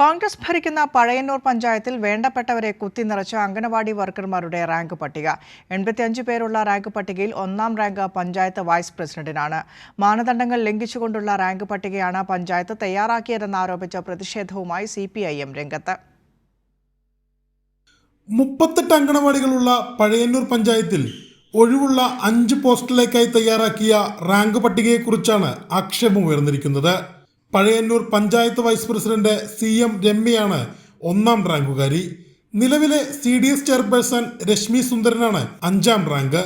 കോൺഗ്രസ് ഭരിക്കുന്ന പഴയന്നൂർ പഞ്ചായത്തിൽ വേണ്ടപ്പെട്ടവരെ കുത്തിനിറച്ച അംഗനവാടി വർക്കർമാരുടെ റാങ്ക് പട്ടിക. എൺപത്തിയഞ്ച് പേരുള്ള റാങ്ക് പട്ടികയിൽ ഒന്നാം റാങ്ക് പഞ്ചായത്ത് വൈസ് പ്രസിഡന്റിനാണ്. മാനദണ്ഡങ്ങൾ ലംഘിച്ചുകൊണ്ടുള്ള റാങ്ക് പട്ടികയാണ് പഞ്ചായത്ത് തയ്യാറാക്കിയതെന്നാരോപിച്ച പ്രതിഷേധവുമായി സി പി ഐ എം രംഗത്ത്. മുപ്പത്തെട്ട് അങ്കണവാടികളുള്ള പഴയന്നൂർ പഞ്ചായത്തിൽ ഒഴിവുള്ള അഞ്ച് പോസ്റ്റിലേക്കായി തയ്യാറാക്കിയ റാങ്ക് പട്ടികയെക്കുറിച്ചാണ് ആക്ഷേപം ഉയർന്നിരിക്കുന്നത്. Pazhayannur panchayat vice president C M രമ്യയാണ് ഒന്നാം റാങ്കുകാരി. നിലവിലെ C D S chairperson Reshmi സുന്ദരനാണ് അഞ്ചാം റാങ്ക്.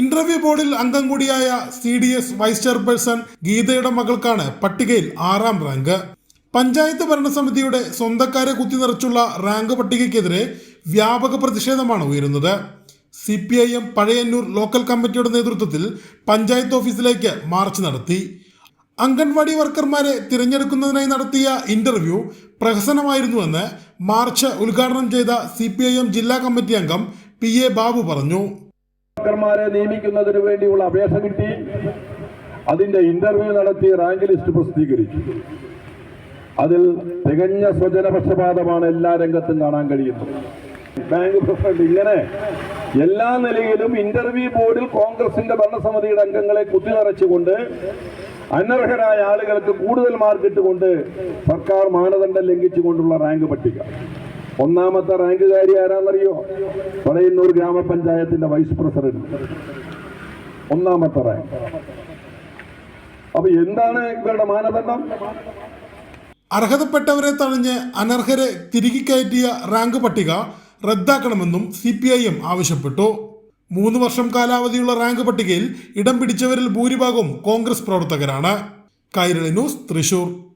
ഇന്റർവ്യൂ ബോർഡിൽ അംഗം കൂടിയായ C D S vice chairperson ഗീതയുടെ മകൾക്കാണ് പട്ടികയിൽ ആറാം റാങ്ക്. പഞ്ചായത്ത് ഭരണസമിതിയുടെ സ്വന്തക്കാരെ കുത്തിനിറച്ചുള്ള റാങ്ക് പട്ടികയ്ക്കെതിരെ വ്യാപക പ്രതിഷേധമാണ് ഉയരുന്നത്. C P I M Pazhayannur local കമ്മിറ്റിയുടെ നേതൃത്വത്തിൽ പഞ്ചായത്ത് ഓഫീസിലേക്ക് മാർച്ച് നടത്തി. അംഗൻവാടി വർക്കർമാരെ തിരഞ്ഞെടുക്കുന്നതിനായി നടത്തിയ ഇന്റർവ്യൂ പ്രഹസനമായിരുന്നുവെന്ന് മാർച്ച് ഉദ്ഘാടനം ചെയ്ത സി പി ഐ എം ജില്ലാ കമ്മിറ്റി അംഗം പി എ ബാബു പറഞ്ഞു. വർക്കർമാരെ നിയമിക്കുന്നതിന് വേണ്ടിയുള്ള അപേക്ഷ കിട്ടി. അതിന്റെ ഇന്റർവ്യൂ നടത്തി റാങ്ക് ലിസ്റ്റ് പ്രസിദ്ധീകരിച്ചു. അതിൽ തികഞ്ഞ സ്വജനപക്ഷപാതമാണ് എല്ലാ രംഗത്തും കാണാൻ കഴിയുന്നത്. ബാങ്ക് പ്രസിഡന്റ് ഇങ്ങനെ എല്ലാ നിലയിലും ഇന്റർവ്യൂ ബോർഡിൽ കോൺഗ്രസിന്റെ ഭരണസമിതിയുടെ അംഗങ്ങളെ കുത്തിനിറച്ചുകൊണ്ട് അനർഹരായ ആളുകൾക്ക് കൂടുതൽ മാർക്ക് ഇട്ടുകൊണ്ട് സർക്കാർ മാനദണ്ഡം ലംഘിച്ചുകൊണ്ടുള്ള റാങ്ക് പട്ടിക. ഒന്നാമത്തെ റാങ്കുകാരി ആരാന്നറിയോ? പറയുന്നൂർ ഗ്രാമപഞ്ചായത്തിന്റെ വൈസ് പ്രസിഡന്റ് ഒന്നാമത്തെ റാങ്ക് അപ്പൊ എന്താണ് ഇവരുടെ മാനദണ്ഡം? അർഹതപ്പെട്ടവരെ തഴഞ്ഞ് അനർഹരെ തിരികെ കയറ്റിയ റാങ്ക് പട്ടിക റദ്ദാക്കണമെന്നും സി ആവശ്യപ്പെട്ടു. മൂന്ന് വർഷം കാലാവധിയുള്ള റാങ്ക് പട്ടികയിൽ ഇടം പിടിച്ചവരിൽ ഭൂരിഭാഗവും കോൺഗ്രസ് പ്രവർത്തകരാണ്. കൈരളി ന്യൂസ് തൃശൂർ.